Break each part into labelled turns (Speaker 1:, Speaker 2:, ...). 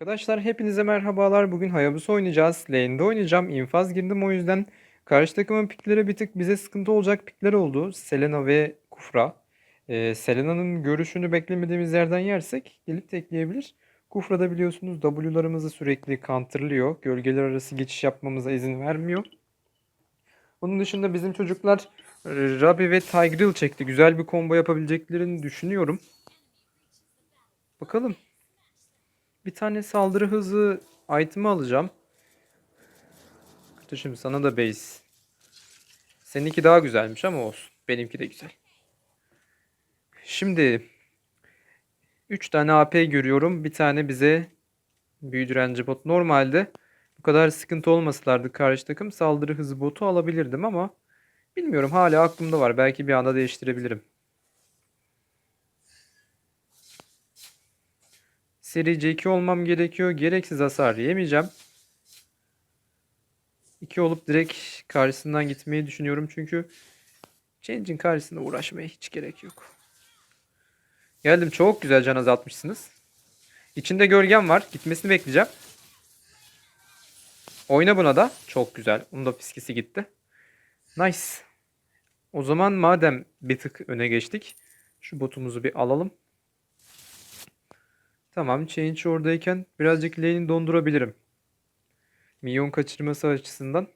Speaker 1: Arkadaşlar hepinize merhabalar. Bugün Hayabusa oynayacağız. Lane'de oynayacağım. İnfaz girdim o yüzden. Karşı takımın pikleri bir tık bize sıkıntı olacak pikler oldu. Selena ve Kufra. Ee, Selena'nın görüşünü beklemediğimiz yerden yersek gelip tekleyebilir. Kufra da biliyorsunuz W'larımızı sürekli counterlıyor. Gölgeler arası geçiş yapmamıza izin vermiyor. Bunun dışında bizim çocuklar e, Rabi ve Tigreal çekti. Güzel bir combo yapabileceklerini düşünüyorum. Bakalım. Bir tane saldırı hızı item'ı alacağım. Kardeşim sana da base. Seninki daha güzelmiş ama olsun. Benimki de güzel. Şimdi 3 tane AP görüyorum. Bir tane bize büyü direnci bot. Normalde bu kadar sıkıntı olmasalardı karşı takım saldırı hızı botu alabilirdim ama bilmiyorum hala aklımda var. Belki bir anda değiştirebilirim. Seri C2 olmam gerekiyor. Gereksiz hasar yemeyeceğim. 2 olup direkt karşısından gitmeyi düşünüyorum. Çünkü Change'in karşısında uğraşmaya hiç gerek yok. Geldim. Çok güzel can azaltmışsınız. İçinde gölgem var. Gitmesini bekleyeceğim. Oyna buna da. Çok güzel. Onun da fiskisi gitti. Nice. O zaman madem bir tık öne geçtik. Şu botumuzu bir alalım. Tamam change oradayken birazcık lane'i dondurabilirim. Minyon kaçırması açısından.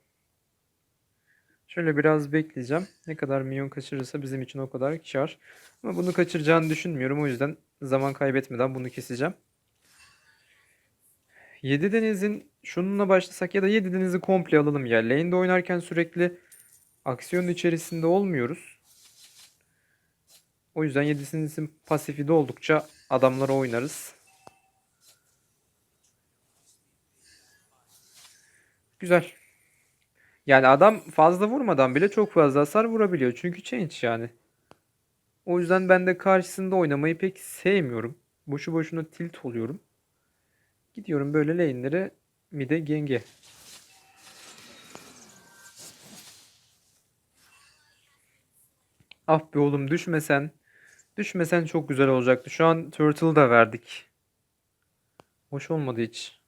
Speaker 1: Şöyle biraz bekleyeceğim. Ne kadar minyon kaçırırsa bizim için o kadar kar. Ama bunu kaçıracağını düşünmüyorum. O yüzden zaman kaybetmeden bunu keseceğim. 7 denizin şununla başlasak ya da 7 denizi komple alalım ya. Lane'de oynarken sürekli aksiyonun içerisinde olmuyoruz. O yüzden 7 denizin pasifi de oldukça adamlara oynarız. Güzel. Yani adam fazla vurmadan bile çok fazla hasar vurabiliyor. Çünkü change yani. O yüzden ben de karşısında oynamayı pek sevmiyorum. Boşu boşuna tilt oluyorum. Gidiyorum böyle lane'lere mide genge. Ah be oğlum düşmesen. Düşmesen çok güzel olacaktı. Şu an turtle da verdik. Hoş olmadı hiç.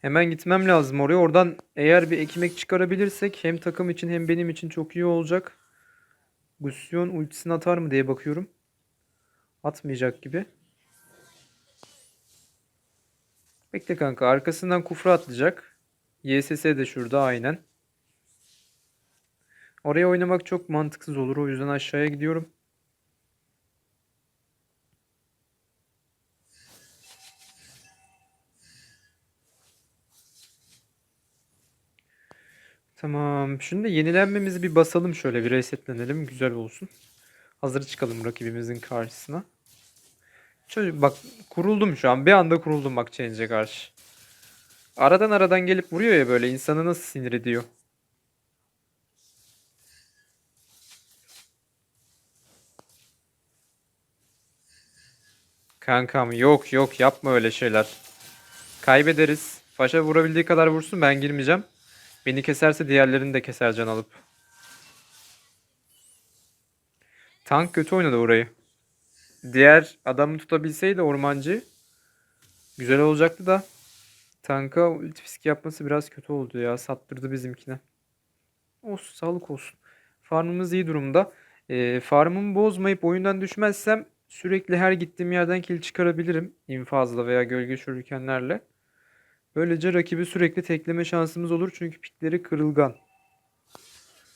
Speaker 1: Hemen gitmem lazım oraya. Oradan eğer bir ekmek çıkarabilirsek hem takım için hem benim için çok iyi olacak. Gusion ultisini atar mı diye bakıyorum. Atmayacak gibi. Bekle kanka. Arkasından kufra atlayacak. YSS de şurada aynen. Oraya oynamak çok mantıksız olur. O yüzden aşağıya gidiyorum. Tamam. Şimdi yenilenmemizi bir basalım şöyle bir resetlenelim. Güzel olsun. Hazır çıkalım rakibimizin karşısına. Şöyle bak kuruldum şu an. Bir anda kuruldum bak Change'e karşı. Aradan aradan gelip vuruyor ya böyle insanı nasıl sinir ediyor. Kankam yok yok yapma öyle şeyler. Kaybederiz. Faşa vurabildiği kadar vursun ben girmeyeceğim. Beni keserse diğerlerini de keser can alıp. Tank kötü oynadı orayı. Diğer adamı tutabilseydi ormancı güzel olacaktı da tanka ulti fisk yapması biraz kötü oldu ya. Sattırdı bizimkine. Olsun sağlık olsun. Farmımız iyi durumda. Ee, farmımı bozmayıp oyundan düşmezsem sürekli her gittiğim yerden kill çıkarabilirim. infazla veya gölge şurikenlerle. Böylece rakibi sürekli tekleme şansımız olur çünkü pikleri kırılgan.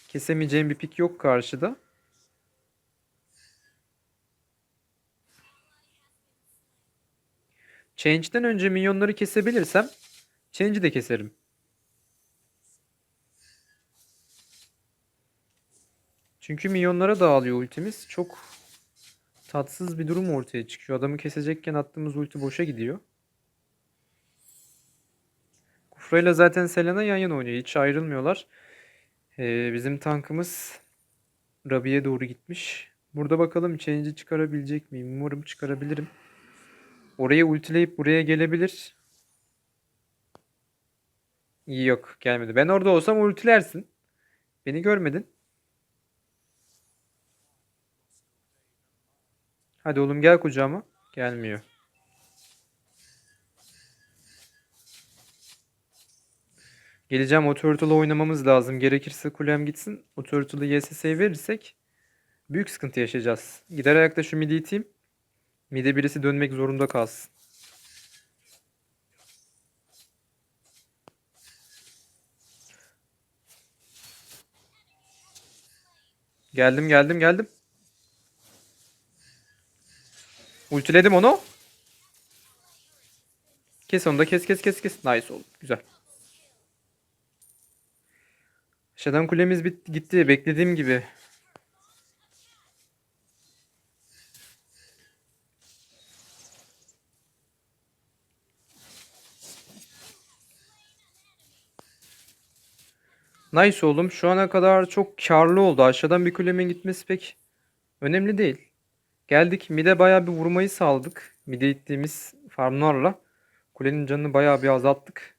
Speaker 1: Kesemeyeceğim bir pik yok karşıda. Change'den önce minyonları kesebilirsem Change'i de keserim. Çünkü minyonlara dağılıyor ultimiz. Çok tatsız bir durum ortaya çıkıyor. Adamı kesecekken attığımız ulti boşa gidiyor. Kufra ile zaten Selena yan yana oynuyor. Hiç ayrılmıyorlar. Ee, bizim tankımız Rabi'ye doğru gitmiş. Burada bakalım change'i çıkarabilecek miyim? Umarım çıkarabilirim. Orayı ultileyip buraya gelebilir. Yok gelmedi. Ben orada olsam ultilersin. Beni görmedin. Hadi oğlum gel kucağıma. Gelmiyor. Geleceğim o oynamamız lazım. Gerekirse kulem gitsin. O turtle'ı YSS'ye verirsek büyük sıkıntı yaşayacağız. Gider ayakta şu midi iteyim. Mide birisi dönmek zorunda kalsın. Geldim geldim geldim. Ultiledim onu. Kes onu da kes kes kes kes. Nice oldu. Güzel. Aşağıdan kulemiz bitti, gitti. Beklediğim gibi. Nice oğlum. Şu ana kadar çok karlı oldu. Aşağıdan bir kulemin gitmesi pek önemli değil. Geldik. Mid'e bayağı bir vurmayı sağladık. Mid'e ittiğimiz farmlarla. Kulenin canını bayağı bir azalttık.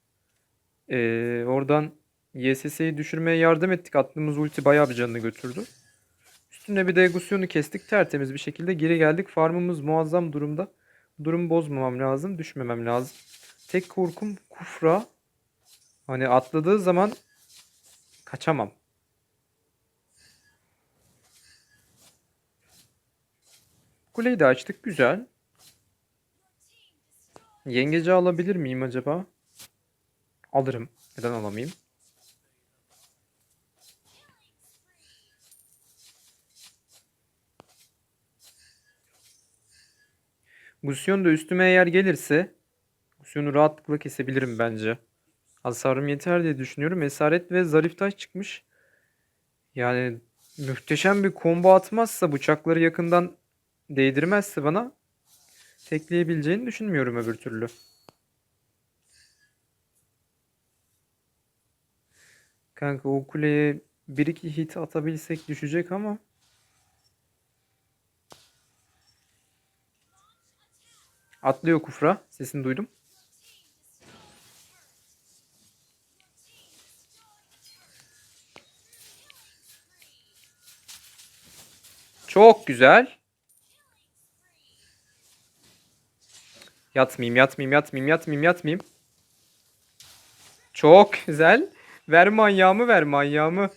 Speaker 1: Ee, oradan YSS'yi düşürmeye yardım ettik. Attığımız ulti bayağı bir canını götürdü. Üstüne bir de Gusion'u kestik. Tertemiz bir şekilde geri geldik. Farmımız muazzam durumda. Durumu bozmamam lazım. Düşmemem lazım. Tek korkum Kufra. Hani atladığı zaman kaçamam. Kuleyi de açtık. Güzel. Yengeci alabilir miyim acaba? Alırım. Neden alamayayım? Gusion da üstüme eğer gelirse Gusion'u rahatlıkla kesebilirim bence. Hasarım yeter diye düşünüyorum. Esaret ve Zarif Taş çıkmış. Yani muhteşem bir combo atmazsa bıçakları yakından değdirmezse bana tekleyebileceğini düşünmüyorum öbür türlü. Kanka o kuleye 1-2 hit atabilsek düşecek ama atlıyor Kufra. Sesini duydum. Çok güzel. Yatmayayım, yatmayayım, yatmayayım, yatmayayım, yatmayayım. Çok güzel. Ver manyağımı, ver manyağımı.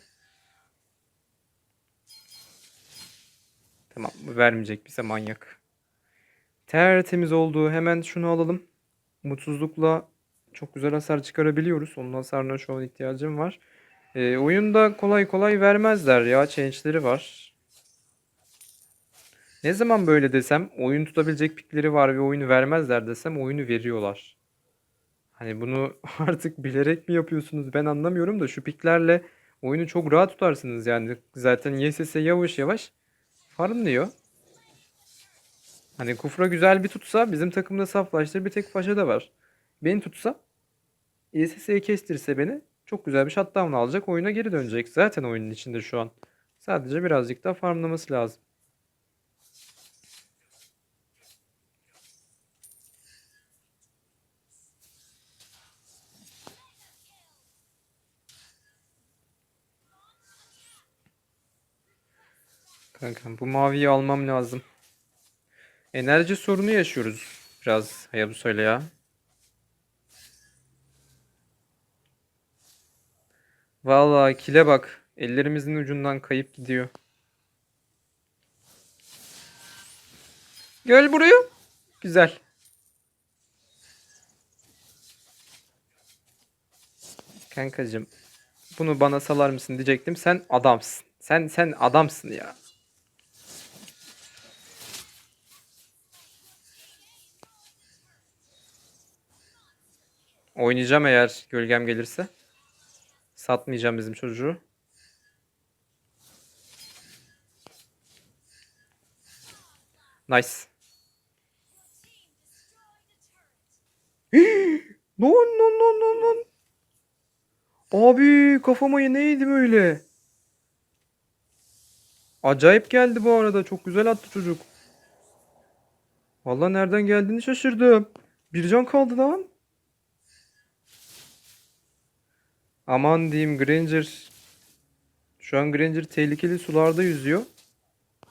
Speaker 1: Tamam, vermeyecek bize manyak. Tertemiz oldu. Hemen şunu alalım. Mutsuzlukla çok güzel hasar çıkarabiliyoruz. Onun hasarına şu an ihtiyacım var. Ee, oyunda kolay kolay vermezler ya. Change'leri var. Ne zaman böyle desem oyun tutabilecek pikleri var ve oyunu vermezler desem oyunu veriyorlar. Hani bunu artık bilerek mi yapıyorsunuz ben anlamıyorum da şu piklerle oyunu çok rahat tutarsınız yani. Zaten YSS yavaş yavaş farmlıyor. Hani Kufra güzel bir tutsa bizim takımda saflaştır bir tek Faşa da var. Beni tutsa YSS'yi kestirse beni çok güzel bir shutdown alacak oyuna geri dönecek. Zaten oyunun içinde şu an. Sadece birazcık daha farmlaması lazım. Kankam bu maviyi almam lazım. Enerji sorunu yaşıyoruz biraz Hayabusa'yla ya. Vallahi kile bak. Ellerimizin ucundan kayıp gidiyor. Gel buraya. Güzel. Kankacığım bunu bana salar mısın diyecektim. Sen adamsın. Sen sen adamsın ya. Oynayacağım eğer gölgem gelirse. Satmayacağım bizim çocuğu. Nice. no no no no no. Abi kafama neydi böyle? Acayip geldi bu arada. Çok güzel attı çocuk. Vallahi nereden geldiğini şaşırdım. Bir can kaldı lan. Aman diyeyim Granger. Şu an Granger tehlikeli sularda yüzüyor.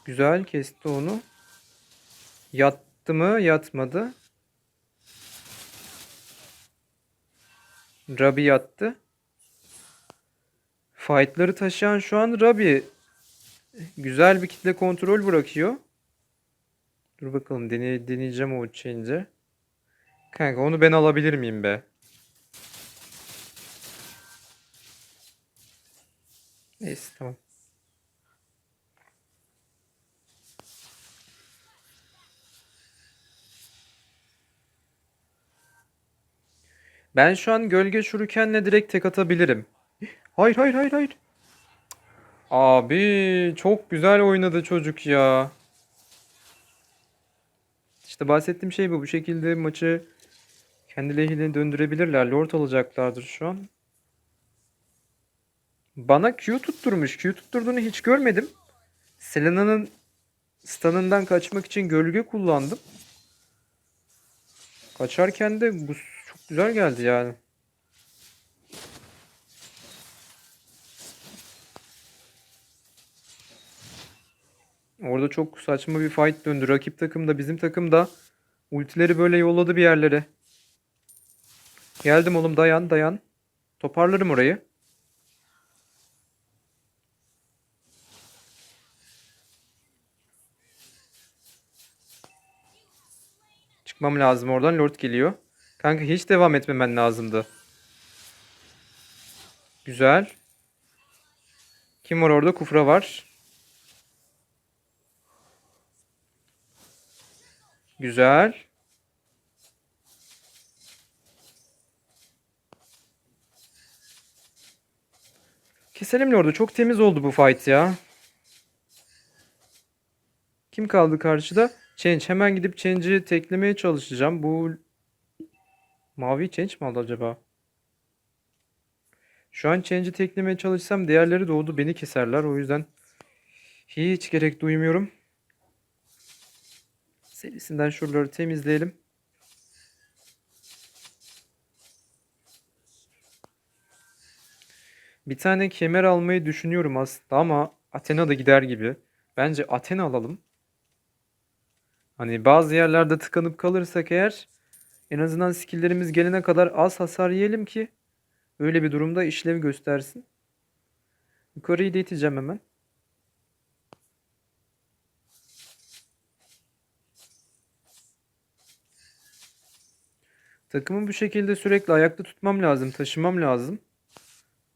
Speaker 1: Güzel kesti onu. Yattı mı? Yatmadı. Rabi yattı. Fight'ları taşıyan şu an Rabi. Güzel bir kitle kontrol bırakıyor. Dur bakalım dene, deneyeceğim o change'i. Kanka onu ben alabilir miyim be? Neyse tamam. Ben şu an gölge şurukenle direkt tek atabilirim. Hayır hayır hayır hayır. Abi çok güzel oynadı çocuk ya. İşte bahsettiğim şey bu. Bu şekilde maçı kendi lehine döndürebilirler. Lord alacaklardır şu an. Bana Q tutturmuş. Q tutturduğunu hiç görmedim. Selena'nın stun'ından kaçmak için gölge kullandım. Kaçarken de bu çok güzel geldi yani. Orada çok saçma bir fight döndü. Rakip takım da bizim takım da ultileri böyle yolladı bir yerlere. Geldim oğlum dayan dayan. Toparlarım orayı. Çıkmam lazım oradan. Lord geliyor. Kanka hiç devam etmemen lazımdı. Güzel. Kim var orada? Kufra var. Güzel. Keselim orada. Çok temiz oldu bu fight ya. Kim kaldı karşıda? Change. Hemen gidip Change'i teklemeye çalışacağım. Bu mavi Change mi aldı acaba? Şu an Change'i teklemeye çalışsam diğerleri doğdu. Beni keserler. O yüzden hiç gerek duymuyorum. Serisinden şuraları temizleyelim. Bir tane kemer almayı düşünüyorum aslında ama Athena da gider gibi. Bence Athena alalım. Hani bazı yerlerde tıkanıp kalırsak eğer en azından skill'lerimiz gelene kadar az hasar yiyelim ki öyle bir durumda işlev göstersin. Yukarıyı da iteceğim hemen. Takımı bu şekilde sürekli ayakta tutmam lazım, taşımam lazım.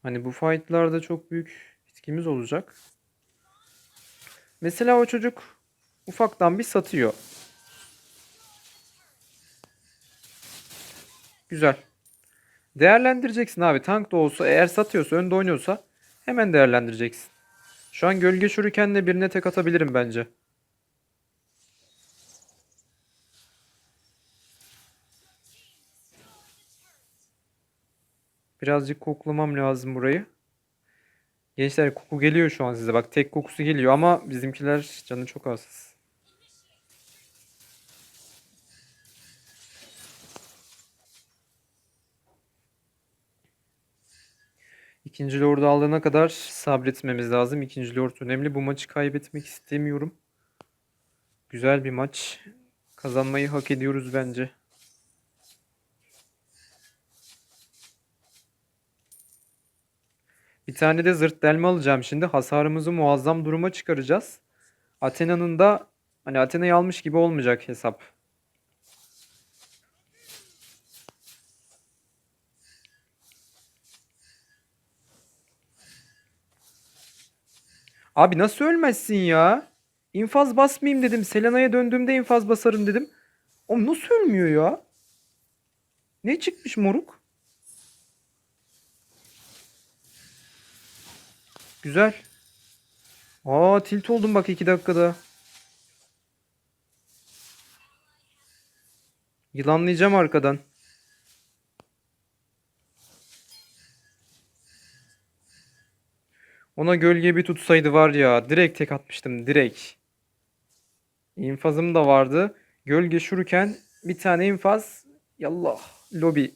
Speaker 1: Hani bu fight'larda çok büyük etkimiz olacak. Mesela o çocuk ufaktan bir satıyor. Güzel. Değerlendireceksin abi. Tank da olsa eğer satıyorsa, önde oynuyorsa hemen değerlendireceksin. Şu an gölge şurikenle birine tek atabilirim bence. Birazcık koklamam lazım burayı. Gençler koku geliyor şu an size. Bak tek kokusu geliyor ama bizimkiler canı çok az. İkinci Lord'u alana kadar sabretmemiz lazım. İkinci Lord önemli. Bu maçı kaybetmek istemiyorum. Güzel bir maç. Kazanmayı hak ediyoruz bence. Bir tane de zırt delme alacağım şimdi. Hasarımızı muazzam duruma çıkaracağız. Athena'nın da hani Athena'yı almış gibi olmayacak hesap. Abi nasıl ölmezsin ya? İnfaz basmayayım dedim. Selena'ya döndüğümde infaz basarım dedim. Oğlum nasıl ölmüyor ya? Ne çıkmış moruk? Güzel. Aa tilt oldum bak iki dakikada. Yılanlayacağım arkadan. Ona gölge bir tutsaydı var ya direkt tek atmıştım direkt. İnfazım da vardı. Gölge şurken bir tane infaz. Yallah. Lobi.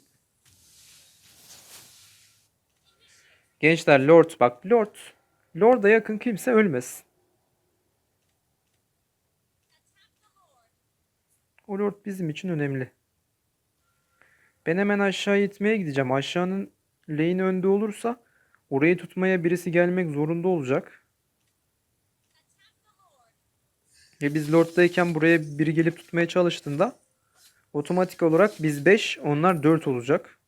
Speaker 1: Gençler Lord bak Lord. Lord'a yakın kimse ölmesin. O Lord bizim için önemli. Ben hemen aşağı itmeye gideceğim. Aşağının lane önde olursa orayı tutmaya birisi gelmek zorunda olacak. Ve biz Lord'dayken buraya biri gelip tutmaya çalıştığında otomatik olarak biz 5, onlar 4 olacak.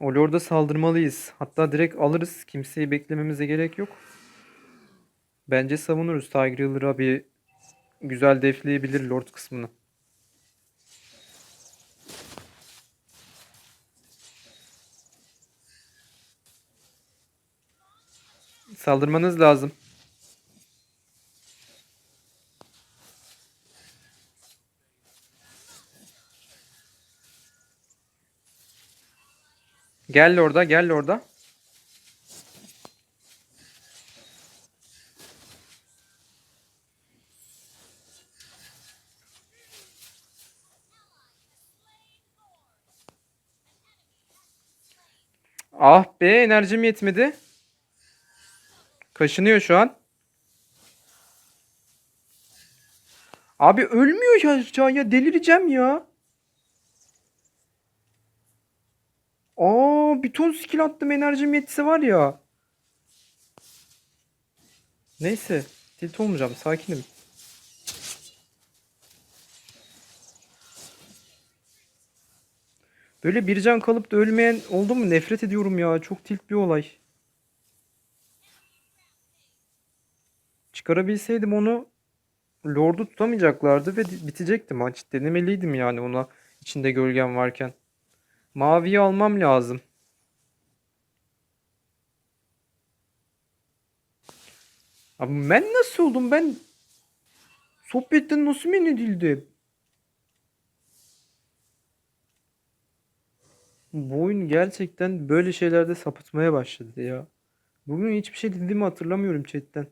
Speaker 1: O Lord'a saldırmalıyız. Hatta direkt alırız. Kimseyi beklememize gerek yok. Bence savunuruz. Tigreal'ı bir güzel defleyebilir Lord kısmını. Saldırmanız lazım. Gel orada, gel orada. Ah be enerjim yetmedi. Kaşınıyor şu an. Abi ölmüyor ya aşağıya delireceğim ya. Aa bir ton skill attım enerjim yetse var ya. Neyse tilt olmayacağım sakinim. Böyle bir can kalıp da ölmeyen oldu mu nefret ediyorum ya. Çok tilt bir olay. Çıkarabilseydim onu Lord'u tutamayacaklardı ve bitecekti maç. Denemeliydim yani ona içinde gölgem varken. Maviyi almam lazım. Abi ben nasıl oldum? Ben sohbetten nasıl men edildim? Bu oyun gerçekten böyle şeylerde sapıtmaya başladı ya. Bugün hiçbir şey dediğimi hatırlamıyorum chatten.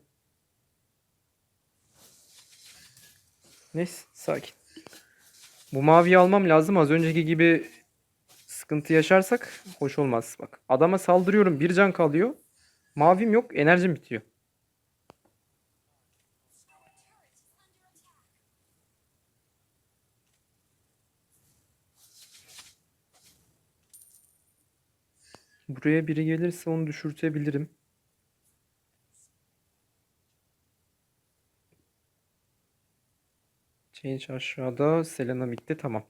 Speaker 1: Neyse sakin. Bu maviyi almam lazım. Az önceki gibi sıkıntı yaşarsak hoş olmaz. Bak adama saldırıyorum. Bir can kalıyor. Mavim yok. Enerjim bitiyor. Buraya biri gelirse onu düşürtebilirim. Change aşağıda. Selena bitti. Tamam.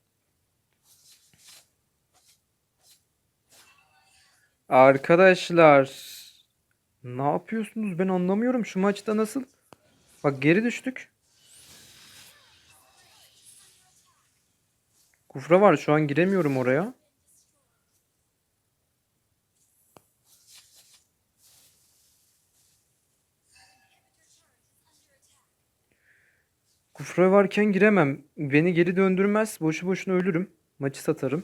Speaker 1: Arkadaşlar. Ne yapıyorsunuz? Ben anlamıyorum. Şu maçta nasıl? Bak geri düştük. Kufra var. Şu an giremiyorum oraya. Kufra varken giremem. Beni geri döndürmez. Boşu boşuna ölürüm. Maçı satarım.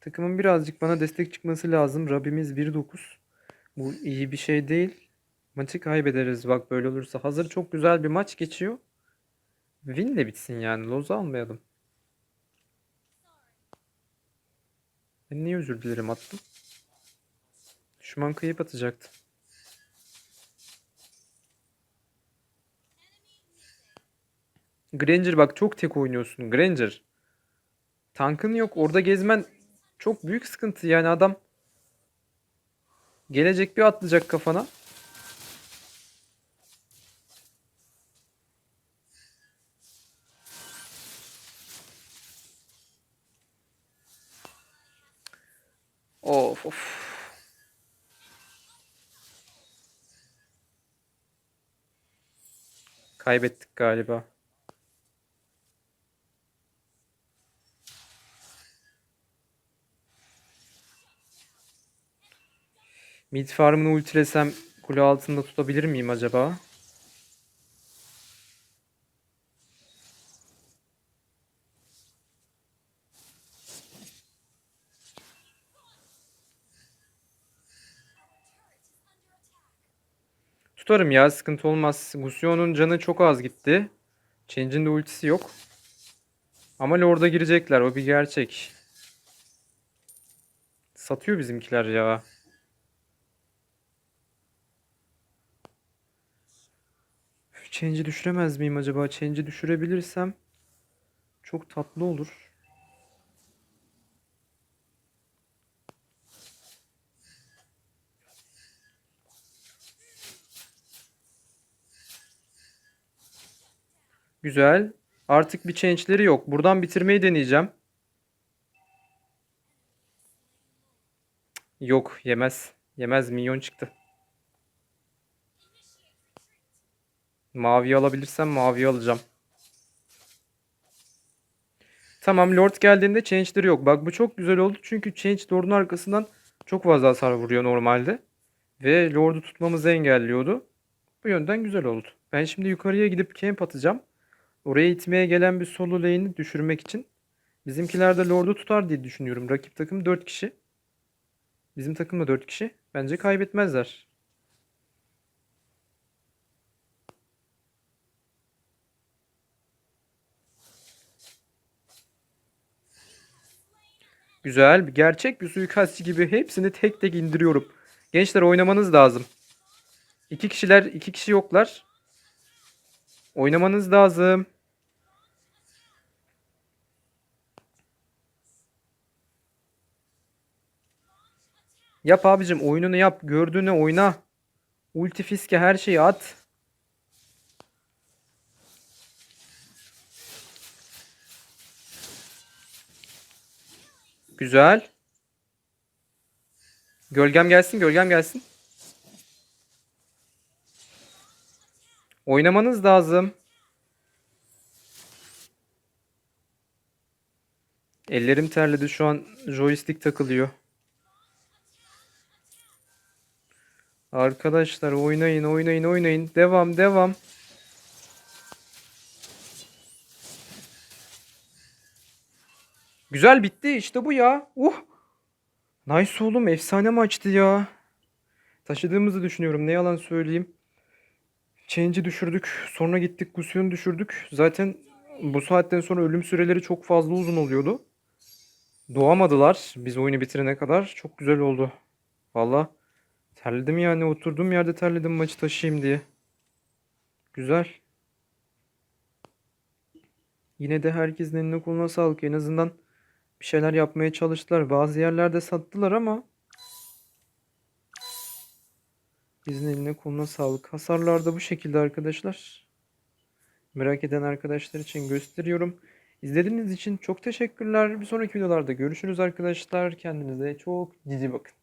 Speaker 1: Takımın birazcık bana destek çıkması lazım. Rabbimiz 1-9. Bu iyi bir şey değil. Maçı kaybederiz bak böyle olursa. Hazır çok güzel bir maç geçiyor. Win de bitsin yani. Loz almayalım. Ben niye özür dilerim attım? Düşman kayıp atacaktı. Granger bak çok tek oynuyorsun. Granger. Tankın yok. Orada gezmen çok büyük sıkıntı. Yani adam gelecek bir atlayacak kafana. Of of. Kaybettik galiba. Mid farmını ultilesem kule altında tutabilir miyim acaba? tutarım ya sıkıntı olmaz. Gusion'un canı çok az gitti. Change'in de ultisi yok. Ama Lord'a girecekler o bir gerçek. Satıyor bizimkiler ya. Üf, Change'i düşüremez miyim acaba? Change'i düşürebilirsem çok tatlı olur. Güzel. Artık bir change'leri yok. Buradan bitirmeyi deneyeceğim. Yok, yemez. Yemez, minyon çıktı. Mavi alabilirsem mavi alacağım. Tamam, Lord geldiğinde change'leri yok. Bak bu çok güzel oldu çünkü change Lord'un arkasından çok fazla hasar vuruyor normalde. Ve Lord'u tutmamızı engelliyordu. Bu yönden güzel oldu. Ben şimdi yukarıya gidip camp atacağım. Oraya itmeye gelen bir solo lane'i düşürmek için. Bizimkiler de Lord'u tutar diye düşünüyorum. Rakip takım 4 kişi. Bizim takım da 4 kişi. Bence kaybetmezler. Güzel. Gerçek bir suikastçı gibi hepsini tek tek indiriyorum. Gençler oynamanız lazım. İki kişiler, iki kişi yoklar. Oynamanız lazım. Yap abicim oyununu yap. Gördüğünü oyna. Ulti fiske her şeyi at. Güzel. Gölgem gelsin, gölgem gelsin. Oynamanız lazım. Ellerim terledi şu an joystick takılıyor. Arkadaşlar oynayın oynayın oynayın. Devam devam. Güzel bitti işte bu ya. Uh. Nice oğlum efsane maçtı ya. Taşıdığımızı düşünüyorum ne yalan söyleyeyim. Change'i düşürdük. Sonra gittik Gusion'u düşürdük. Zaten bu saatten sonra ölüm süreleri çok fazla uzun oluyordu. Doğamadılar biz oyunu bitirene kadar. Çok güzel oldu. Valla terledim yani oturduğum yerde terledim maçı taşıyayım diye. Güzel. Yine de herkesin eline koluna sağlık. En azından bir şeyler yapmaya çalıştılar. Bazı yerlerde sattılar ama Bizin eline koluna sağlık. Hasarlar da bu şekilde arkadaşlar. Merak eden arkadaşlar için gösteriyorum. İzlediğiniz için çok teşekkürler. Bir sonraki videolarda görüşürüz arkadaşlar. Kendinize çok cici bakın.